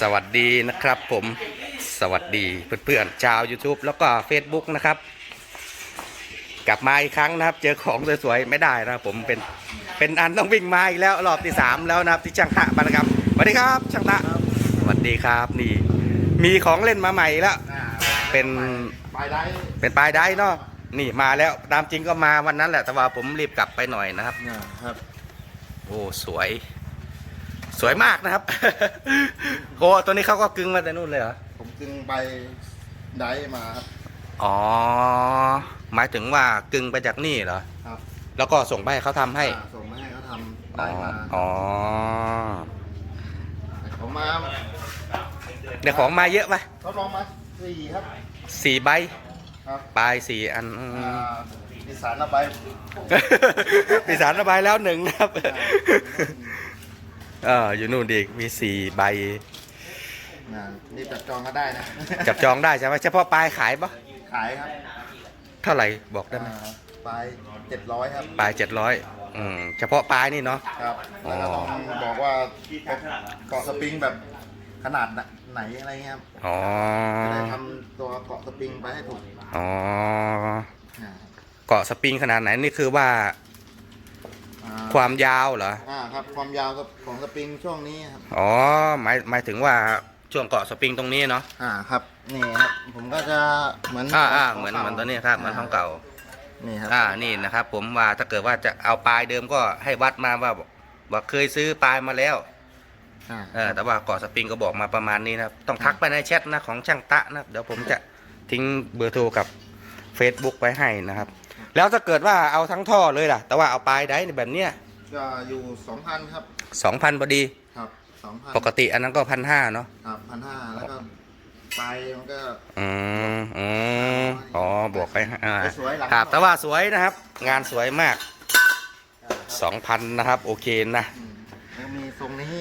สวัสดีนะครับผมสวัสดีเพื่อนๆชาว YouTube แล้วก็ Facebook นะครับ กลับมาอีกครั้งนะครับ เจอของสวยๆไม่ได้นะครับผมเป็นเป็นอันต้องวิ่งมาอีกแล้วรอบที่สามแล้วนะครับที่ช่างตะมานะครับสวัสดีครับช่างตะสวัสดีครับนี่ มีของเล่นมาใหม่แล้ว เป็นไปได้เป็นปลายได้เนาะนี่มาแล้วตามจริงก็มาวันนั้นแหละแต่ว่าผมรีบกลับไปหน่อยนะครับ ครับ โอ้สวย สวยมากนะครับโอ้ตัวนี้เขาก็กึ่งมาแต่นู่นเลยเหรอ ผมจึงไปได้มาครับ อ๋อ หมายถึงว่ากึ่งไปจากนี่เหรอ ครับแล้วก็ส่งไปให้เขาทำให้ อ่าส่งมาให้เขาทำอ๋ได้อมาอ๋อเขามาเดี๋ยวของมาเยอะไหมเขาลองมาสี่ครับ สี่ใบ ครับปลายสี่อันอืม อ่ามีสารระบาย มีสารระบายแล้วหนึ่งนะครับ เอออยู่นู่นดีกมีสี่ใบอ่านี่จับจองก็ได้นะ จับจองได้ใช่ไหมเฉพาะปลายขายปะขายครับเท่าไหร่บอกได้ไหมอ่าไปเจ็ดร้อยครับ ปลายเจ็ดร้อยอืมเฉพาะปลายนี่เนาะ ครับ แล้วก็ต้องบอกว่าเกาะสปริงแบบขนาดไหนอะไรเงี้ยครับอ๋อ จะได้ทำตัวเกาะสปริงไปให้ถูกอ๋อ อ่าเกาะสปริงขนาดไหนนี่คือว่าอ่า ความยาวเหรอ อ่าครับความยาวของสปริงช่วงนี้ครับอ๋อหมายหมายถึงว่าช่วงเกาะสปริงตรงนี้เนาะ อ่าครับนี่ครับผมก็จะเหมือนอ่าอ่าขงเหมือนก่าเหมือนตัวนี้ครับเหมือนของเก่า นี่ครับอ่านี่นะครับ ผมว่าถ้าเกิดว่าจะเอาปลายเดิมก็ให้วัดมาว่าว่าเคยซื้อปลายมาแล้วอ่าเออแต่ว่าเกาะสปริงก็บอกมาประมาณนี้นะครับต้องทักไปในแชทนะของช่างตะนะครับเดี๋ยวผมจะทิ้งเบอร์โทรกับ Facebook ไว้ให้นะครับ แล้วถ้าเกิดว่าเอาทั้งท่อเลยล่ะ แต่ว่าเอาปลายได้แบบเนี้ยก็อยู่สองพันครับสองพันพอดี ครับสองพันปกติอันนั้นก็พันห้าเนาะครับพันห้าแล้วก็ไปมันก็อืมอืมอ๋อบวกไปอ่าสวยๆหลังครับแต่ว่าสวยนะครับ งานสวยมากอ่าครับสองพันนะครับ โอเคนะอืมแล้วมีทรงนี้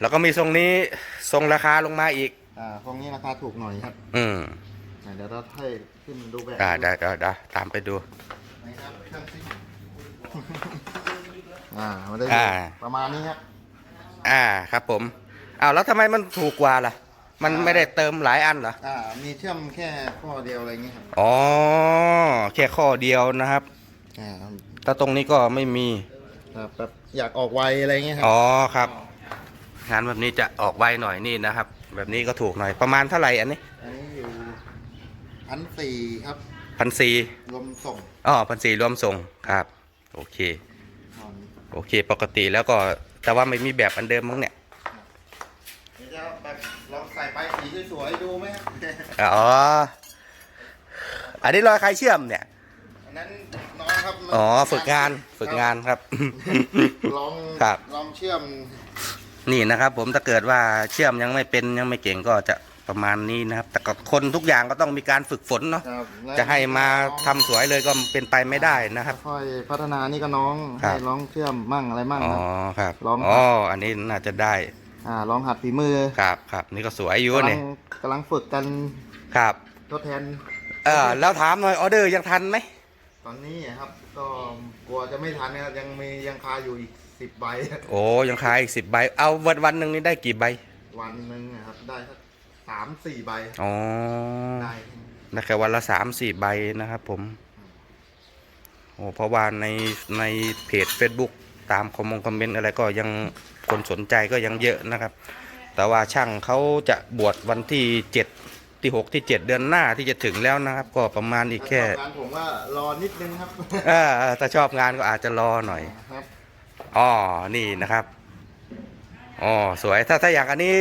แล้วก็มีทรงนี้ทรงราคาลงมาอีกอ่าทรงนี้ราคาถูกหน่อยครับ อืมอ่าเดี๋ยวเราให้ขึ้นดูแบบได้ได้ได้ได้ตามไปดู นี่ครับเครื่องซิ่งอ่ามันได้อ่า ประมาณนี้ครับอ่าครับผมอ้าวแล้วทำไมมันถูกกว่าล่ะ มันไม่ได้เติมหลายอันเหรออ่า มีเชื่อมแค่ข้อเดียวอะไรอย่างเงี้ยครับอ๋อแค่ข้อเดียวนะครับอ่าถ้าตรงนี้ก็ไม่มี ครับแบบอยากออกไวอะไรเงี้ยครัอ๋อครับงานแบบนี้จะออกไวหน่อยนี่นะครับ แบบนี้ก็ถูกหน่อยประมาณเท่าไหร่อันนี้อันนี้อยู่พันสี่ครับ พันสี่รวมส่งอ๋อพันสี่รวมส่งครับ โอเคโอเค ปกติแล้วก็แต่ว่าไม่มีแบบอันเดิมมั้งเนี่ยเดี๋ยวจะแบบลองใส่ไปสีสวยๆดูไหมครับ อ๋ออันนี้รอยใครเชื่อมเนี่ยอันนั้นน้องครับอ๋อฝึกงานฝึกงานครับ ลองครับ ลองเชื่อมนี่นะครับผมถ้าเกิดว่าเชื่อมยังไม่เป็นยังไม่เก่งก็จะ ประมาณนี้นะครับ แต่ก็คนทุกอย่างก็ต้องมีการฝึกฝนเนาะครับแล้วจะให้มาทำสวยเลยก็เป็นไปไม่ได้นะครับ ค่อยๆพัฒนานี่ก็น้องครับ ให้ลองเชื่อมมั่งอะไรมั่งอ๋อครับครับลองอ๋ออันนี้น่าจะได้อ่าลองหัดฝีมือครับครับนี่ก็สวยอยู่กำลัเนี่ยงกำลังฝึกกันครับ ทดแทน เออแล้วถามหน่อยออเดอร์ยังทันไหมตอนนี้ครับก็กลัวจะไม่ทันนะครับยังมียังคาอยู่อีกสิบใบ โอ้ยังขายอีกสิบใบเอาวันวันหนึ่งนี่ได้กี่ใบวันหนึ่งนะครับได้สัก สามสี่ใบอ๋อได้ได้แค่วันละสามสี่ใบนะครับผมโอ้เพราะว่าในในเพจ Facebook ตามคอมมงคอมเมนต์อะไรก็ยังคนสนใจก็ยังเยอะนะครับ แต่ว่าช่างเขาจะบวชวันที่เจ็ดที่หกที่เจ็ดเดือนหน้าที่จะถึงแล้วนะครับ ก็ประมาณอีกแค่การผมว่ารอนิดนึงครับเออถ้าชอบงานก็อาจจะรอหน่อยครับอ๋อนี่นะครับอ๋อสวยถ้าถ้าอย่างอันนี้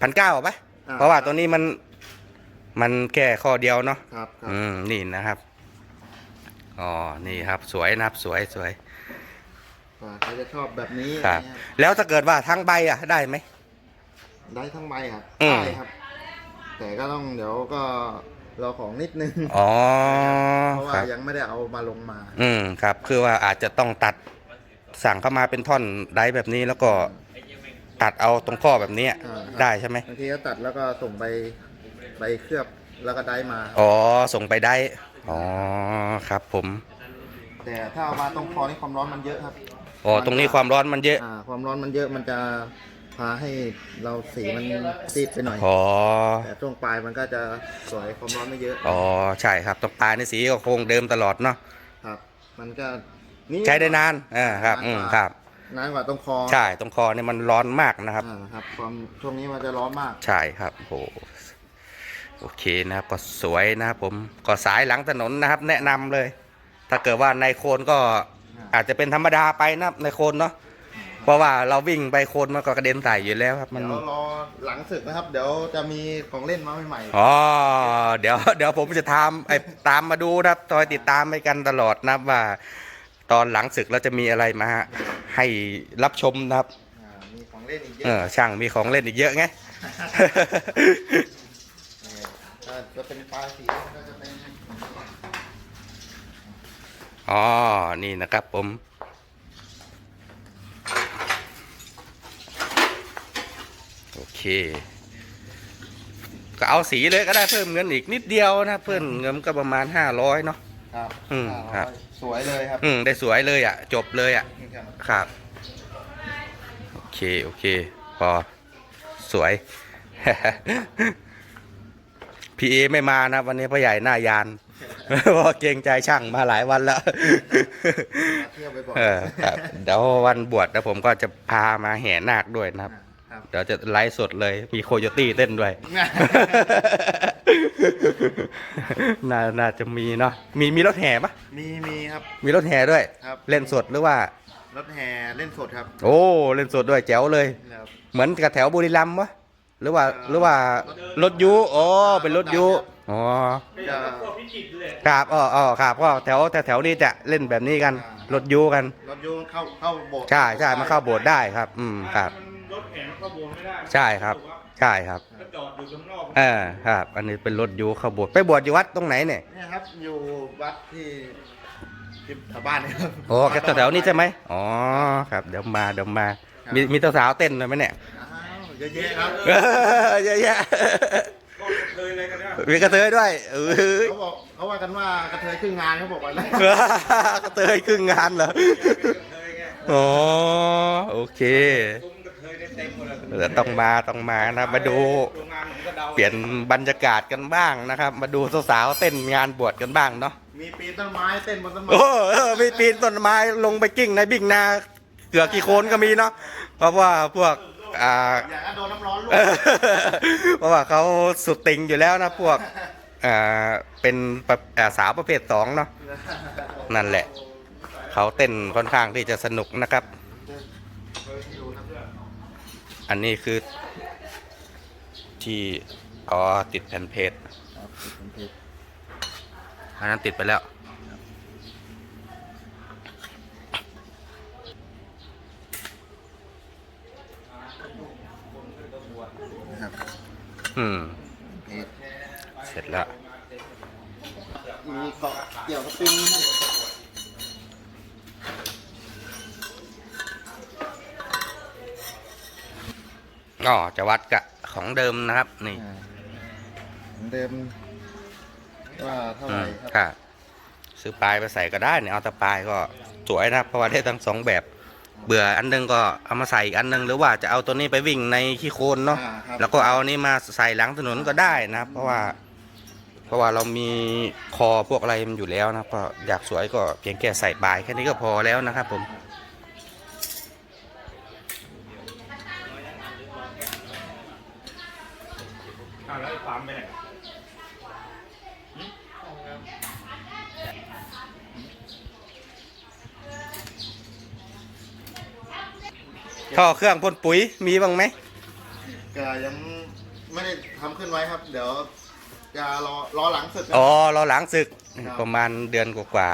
พันเก้าปะอ่า เพราะว่าตัวนี้มันมันแค่ข้อเดียวเนาะครับครับอืมนี่นะครับอ๋อนี่ครับ สวยนะครับสวยสวยอ่าใครจะชอบแบบนี้ครับ เนี่ยแล้วถ้าเกิดว่าทั้งใบอะได้ไหม ได้ทั้งใบครับอืม ได้ครับ แต่ก็ต้องเดี๋ยวก็รอของนิดนึงอ๋อเพราะคว่ารับ ยังไม่ได้เอามาลงมา อืมครับ คือว่าอาจจะต้องตัดสั่งเข้ามาเป็นท่อนได้แบบนี้แล้วก็ ตัดเอาตรงข้อแบบนี้อ่า ได้ใช่ไหมบางทีก็ตัดแล้วก็ส่งใบใบเคลือบแล้วก็ได้มา อ๋อส่งไปได้อ๋อครับผมแต่ถ้าเอามาตรงคอนี่ความร้อนมันเยอะครับอ๋อตรงนี้ความร้อนมันเยอะอ่าความร้อนมันเยอะมันจะผพาให้เราสีมันซีดไปหน่อย อ๋อแต่ช่วงปลายมันก็จะสวยความร้อนไม่เยอะอ๋อใช่ครับตรงปลายในสีก็คงเดิมตลอดเนาะครับ มันก็นี่ ใช้ได้นานอ่าครับอืมครับ นานกว่าตรงคอใช่ตรงคอเนี่ยมันร้อนมากนะครับอ่าครับความช่วงนี้มันจะร้อนมากใช่ครับโหโอเคนะครับก็สวยนะครับผมก็สายหลังถนนนะครับ แนะนำเลย ถ้าเกิดว่าในโคนก็อาจจะเป็นธรรมดาไปนะครับในโคนเนาะเพราะว่าเราวิ่งไปโคนมันก็กระเด็นใส่อยู่แล้วครับมัน เดี๋ยวรอหลังศึกนะครับ เดี๋ยวจะมีของเล่นมาใหม่อ๋อเดี๋ยวเดี๋ยวผมจะตามไอ้ตามมาดูนะครับคอยติดตามไปกันตลอดนะครับว่า ตอนหลังศึกเราจะมีอะไรมาให้รับชมนะครับๆอ่ามีของเล่นอีกเยเออะอช่างมีของเล่นอีกเยอะไงนี่ถ้าจะเป็นปลายสีมันก็จะเป็นอ๋อ นี่นะครับผม โอเค ก็เอาสีเลยก็ได้เพิ่มเงินอีกนิดเดียวนะเพิ่มเงินก็ประมาณห้าร้อยเนาะ ครับอืมครับ สวยเลยครับ อืมได้สวยเลยอะ จบเลยอะนี่ครับครับ โอเค โอเค พอ สวย พีเอไม่มานะ วันนี้พ่อใหญ่หน้ายาน เพราะเกรงใจช่างมาหลายวันแล้วมาเที่ยวไปบ่อยเออครับเดี๋ยววันบวชแล้วผมก็จะพามาแห่นาคด้วยนะครับ ครับเดี๋ยวจะไลฟ์สดเลยมีโคโยตี้เต้นด้วย น่าน่าจะมีเนาะมีมีรถแห่ปะมีมีครับ มีรถแห่ด้วย ครับ เล่นสดหรือว่า รถแห่เล่นสดครับโอ้เล่นสดด้วยแจ๋วเลย ครับ เหมือนกับแถวบุรีรัมย์วะหรือว่าหรือว่ารถยูอ๋อเป็นรถยูอ๋อจะครับอ๋ออ๋อครับก็แถวแถวแถวนี้จะเล่นแบบนี้กันรถยูกัน รถยูเข้าเข้าโบสถ์ใช่ใช่มาเข้าโบสถ์ได้ครับ อืมครับมัน รถแห่มันเข้าโบสถ์ไม่ได้ใช่ครับ ใช่ครับถ้าจอดอยู่ข้างนอกเออครับ อันนี้เป็นรถยูเข้าโบสถ์ไปบวชอยู่วัดตรงไหนเนี่ยเนี่ยครับอยู่วัดที่ที่แถวบ้านเนี่ยครับโอ้แถวแถวๆนี้ใช่ไหมอ๋อครับเดี๋ยวมาเดี๋ยวมาครับมีมีสาวๆเต้นเลยไหมเนี่ยอ้าวเยอะแยะครับเยอะแยะก็เคยเลยกันเนี่ยมีกระเทยด้วยเออเขาบอกเขาว่ากันว่ากระเทยครึ่งงานเขาบอกว่าแล้วกระเทยครึ่งงานเหรอเคยไงอ๋อโอเค ซุ้ม กระเทยได้เต็มหมดเลยเดี๋ยวต้องมาต้องมานะมาดูโรงงานผมก็เดาเปลี่ยนบรรยากาศกันบ้างนะครับ มาดูสาวๆเต้นงานบวชกันบ้างเนาะมีปีนต้นไม้เต้นบนต้นไม้โอ้เออมีปีนต้นไม้ลงไปกิ้งในบิ่งนาเกือกกี่โคนก็มีเนาะเพราะว่าพวกอ่าอย่างนั้นโดนน้ำร้อนลวกเออเพราะว่าเขาสุดติงอยู่แล้วนะพวกอ่าเป็นประอ่าสาวประเภทสองเนาะนั่นแหละ เขาเต้นค่อนข้างที่จะสนุกนะครับ อันนี้คือที่อ๋อติดแผ่นเพจอันนั้นติดไปแล้ว นะครับอืม เพจเสร็จแล้ว มีเกาะเกี่ยวกับปิง ครับอ๋อจะวัดกับของเดิมนะครับ นี่อ่าเหมือนเดิมว่าเท่าอืไหร่มครับค่ะซื้อปลายไปใส่ก็ได้เนี่ยเอาแต่ปลายก็สวยนะครับ เพราะว่าได้ทั้งสองแบบ เบื่ออันหนึงก็เอามาใส่อีกอันหนึงหรือว่าจะเอาตัวนี้ไปวิ่งในขี้โคลนเนาะ อ่าครับแล้วก็เอาอันนี้มาใส่หลังถนนก็ได้นะครับ เพราะว่า เพราะว่าเรามีคอพวกอะไรมันอยู่แล้วนะครับก็อยากสวยก็เพียงแค่ใส่ปลายแค่นี้ก็พอแล้วนะครับผม อ่าแล้วไอ้ฟาร์มไปไหน ท่อเครื่องพ่นปุ๋ยมีบ้างไหมก็ยังไม่ได้ทำขึ้นไว้ครับ เดี๋ยวจะรอรอหลังศึกครับอ๋อเราหลังศึกครับประมาณเดือนกว่า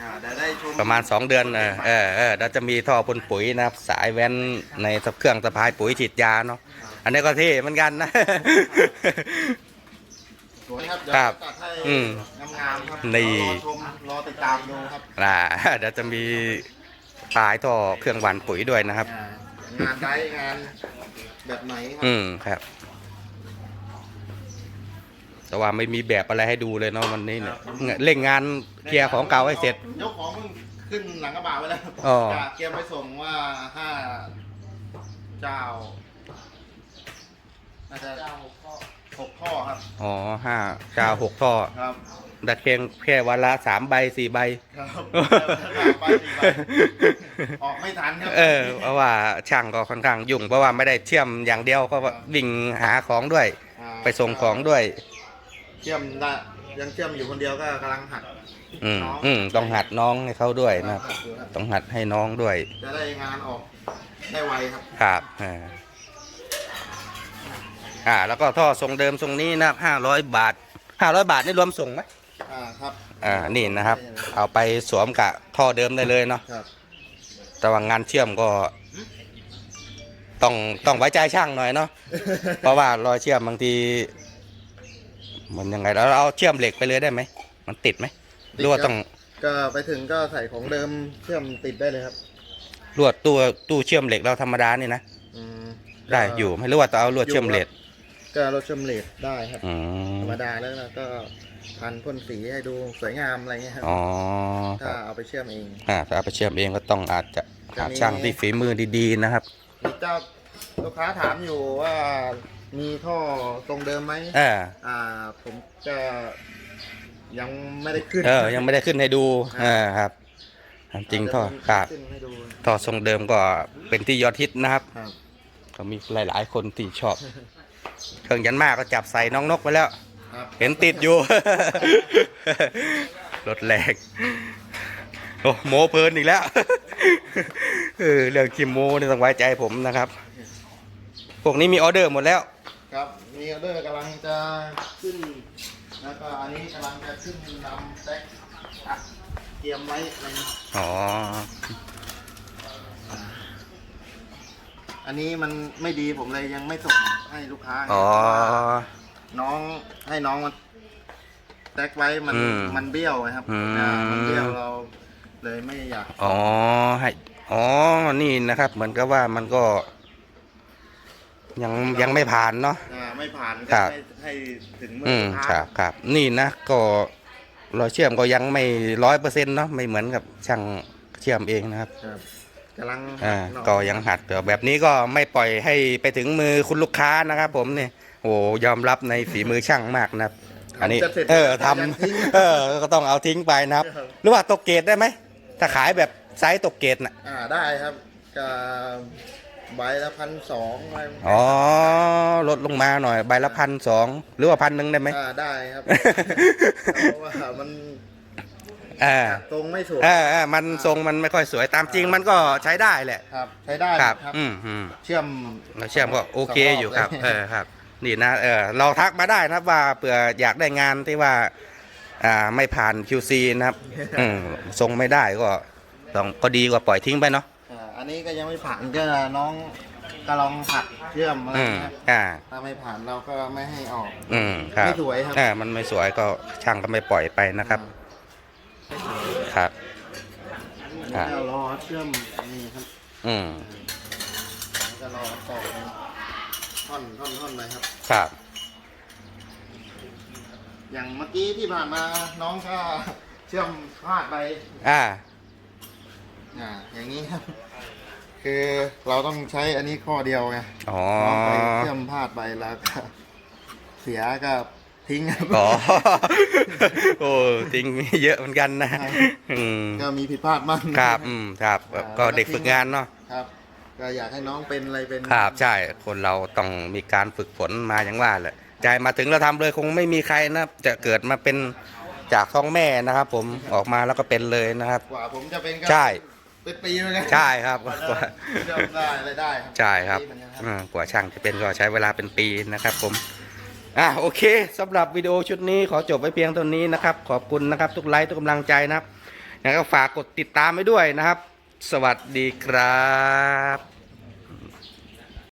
อ่าได้ได้ชมๆประมาณ 2 เดือนเออเออเออเราจะมีท่อพ่นปุ๋ยนะครับ สายแว้นในเครื่องสะพายปุ๋ยฉีดยาเนาะอันนี้ก็เท่เหมือนกันนะ สวยครับเดี๋ยวครับจัดให้อืมงามๆครับนี่ รอชมรอติดตามดูครับอ่า เดี๋ยวจะมีปลายท่อเครื่องหวานปุ๋ยด้วยนะครับ อ่างานได้งานแบบไหนครัอืมครับ แต่ว่าไม่มีแบบอะไรให้ดูเลยเนาะวันนี้เนี่ยเร่งงานเคลียร์ของเก่าให้เสร็จ ยกของเพิ่งขึ้นหลังกระบะไว้แล้วอ๋อ จะเตรียมไปส่งว่าห้าเจ้าน่าจะ หกข้อครับ อ๋อห้าเจ้าหกท่อครับดัดเพียงแค่วันละสามใบสี่ใบ ครับไปสี่ใบออกไม่ทันครับเออเพราะว่าช่างก็ค่อนข้างยุ่ง เพราะว่าไม่ได้เชื่อมอย่างเดียวก็วิ่งหาของด้วย อ่าไปส่งของด้วย เชื่อมได้ยังเชื่อมอยู่คนเดียวก็กำลังหัดอืมน้องอืมต้องหัดน้องให้เขาด้วยนะครับหัดอยู่ครับ ต้องหัดให้น้องด้วยจะได้งานออกได้ไวครับ ครับอ่า อ่า แล้วก็ท่อทรงเดิมทรงนี้นะครับห้าร้อยบาทห้าร้อยบาทนี่รวมส่งไหมอ่าครับ อ่า นี่นะครับ เอาไปสวมกับท่อเดิมได้เลยเนาะครับแต่ว่างานเชื่อมก็ ต้องต้องไว้ใจช่างหน่อยเนาะ เพราะว่ารอยเชื่อมบางทีมันยังไงแล้วเราเอาเชื่อมเหล็กไปเลยได้ไหม มันติดไหมหรือว่าต้องก็ไปถึงก็ใส่ของเดิมเชื่อมติดได้เลยครับลวดตู้ตู้เชื่อมเหล็กเราธรรมดานี่นะ อืมได้อยู่ไม่รู้ว่าต้องเอาลวดเชื่อมเหล็ก ก็รถเชื่อมเลดได้ครับอืมธรรมดาแล้วเราก็พันพ่นสีให้ดูสวยงามอะไรเงี้ยครับอ๋อคถ้ารับเอาไปเชื่อมเอง อ่าถ้าเอาไปเชื่อมเองก็ต้องอาจจะหาจะมีช่างที่ฝีมือดีๆนะครับ มีเจ้าลูกค้าถามอยู่ว่ามีท่อตรงเดิมไหมเออ อ่า ผมก็ยังไม่ได้ขึ้นเออ ยังไม่ได้ขึ้นให้ดู เออครับจริงท่อครับ ขึ้นให้ดูท่อทรงเดิมก็เป็นที่ยอดฮิตนะครับ ครับ ก็มีหลาย ๆ คนที่ชอบ เครื่องยันมากก็จับใส่น้องนกไปแล้วครับเห็นติดอยู่ รถแรงโอ้โมเพลินอีกแล้วเออเรื่องคิมโมนี่ต้องไว้ใจผมนะครับ พวกนี้มีออเดอร์หมดแล้ว ครับมีออเดอร์กำลังจะขึ้น แล้วก็อันนี้กำลังจะขึ้นนำแท็กอัดเตรียมไว้อะไรเงี้ยอ๋ ออันนี้มันไม่ดีผมเลยยังไม่ส่งให้ลูกค้าอ๋อเพราะว่าน้องให้น้องมันแท็กไว้มันอืมมันเบี้ยวไงครับอืม อ่ามันเบี้ยวเราเลยไม่อยากอ๋อให้อ๋อ นี่นะครับ เหมือนกับว่ามันก็ ยังยังไม่ผ่านเนาะ อ่าไม่ผ่านคก็รับให้ให้ถึงมือือมลูกคค้ารับครับ นี่นะ ก็รอยเชื่อมก็ยังไม่ร้อยเปอร์เซ็นต์เนาะ ไม่เหมือนกับช่างเชื่อมเองนะครับ ครับ กำลังอ่าหน่อก็ยังหัดเดี๋ยวแบบนี้ก็ไม่ปล่อยให้ไปถึงมือคุณลูกค้านะครับ ผมเนี่ยโอ้ยอมรับในฝีมือช่างมากนะครับ อันนี้ จะสร็จเออทยังทิ้งำเออ ก็ต้องเอาทิ้งไปนะครับครับหรือว่าตกเกรดได้ไหมถ้าขายแบบไซส์ตกเกรดน่ะอ่าได้ครับก็ใบละพันสองอะไรอ๋อลดลงมาหน่อยใบละพันสองหรือว่าพันหนึ่งได้ไหม อ่าได้ครับ เพราะว่ามัน อ่าตรงไม่สวยอ่าอ่ามันทรงมันไม่ค่อยสวยตามจริงมันก็ใช้ได้แหละ ครับ ใช้ได้ครับครับอืมอืมเชื่อมเราเชื่อมก็โอเคสองรอบอยู่ครับเลยเออครับ นี่นะ เออเราทักมาได้นะครับว่าเผื่ออยากได้งานที่ว่า อ่าไม่ผ่าน QC นะครับอืมทรงไม่ได้ก็ต้องก็ดีกว่าปล่อยทิ้งไปเนาะอ่าอันนี้ก็ยังไม่ผ่านก็น้องก็ลองหัดเชื่อมอะไรอืมครับอ่า ถ้าไม่ผ่านเราก็ไม่ให้ออก อืมครับไม่สวยครับอ่ามันไม่สวยก็ช่างก็ไม่ปล่อยไปนะครับ ครับอันนี้ก็รอเชื่อมนี่ครับอืมแล้วก็รอต่อไปท่อนท่อนท่อนไปครับ ครับ อย่างเมื่อกี้ที่ผ่านมาน้องก็เชื่อมพลาดไปอ่า อ่าอย่างนี้ครับ คือเราต้องใช้อันนี้ข้อเดียวไงอ๋อ น้องไปเชื่อมพลาดไปแล้วก็เสียก็ ทิ้งครับอ๋อโอ้ทิ้งเยอะเหมือนกันนะอืมก็มีผิดพลาดบ้างครับอืมครับก็เด็กฝึกงานเนาะครับ ก็อยากให้น้องเป็นอะไรเป็นครับใช่คนเราต้องมีการฝึกฝนมาอย่างว่าแหละใจมาถึงเราทำเลยคงไม่มีใครนะจะเกิดมาเป็นจากท้องแม่นะครับ ผมออกมาแล้วก็เป็นเลยนะครับกว่าผมจะเป็นก็ใช่เป็นปีเหมือนกันใช่ครับกว่าจะเชื่อมได้อะไรได้ครับใช่ครับปีเหมือนกันครับอืมกว่าช่างจะเป็นก็ใช้เวลาเป็นปีนะครับ ผม อะโอเคสำหรับวิดีโอชุดนี้ขอจบไว้เพียงเท่านี้นะครับ ขอบคุณนะครับ ทุกไลค์ทุกกำลังใจนะครับแล้วก็ฝากกดติดตามไว้ด้วยนะครับ สวัสดีครับ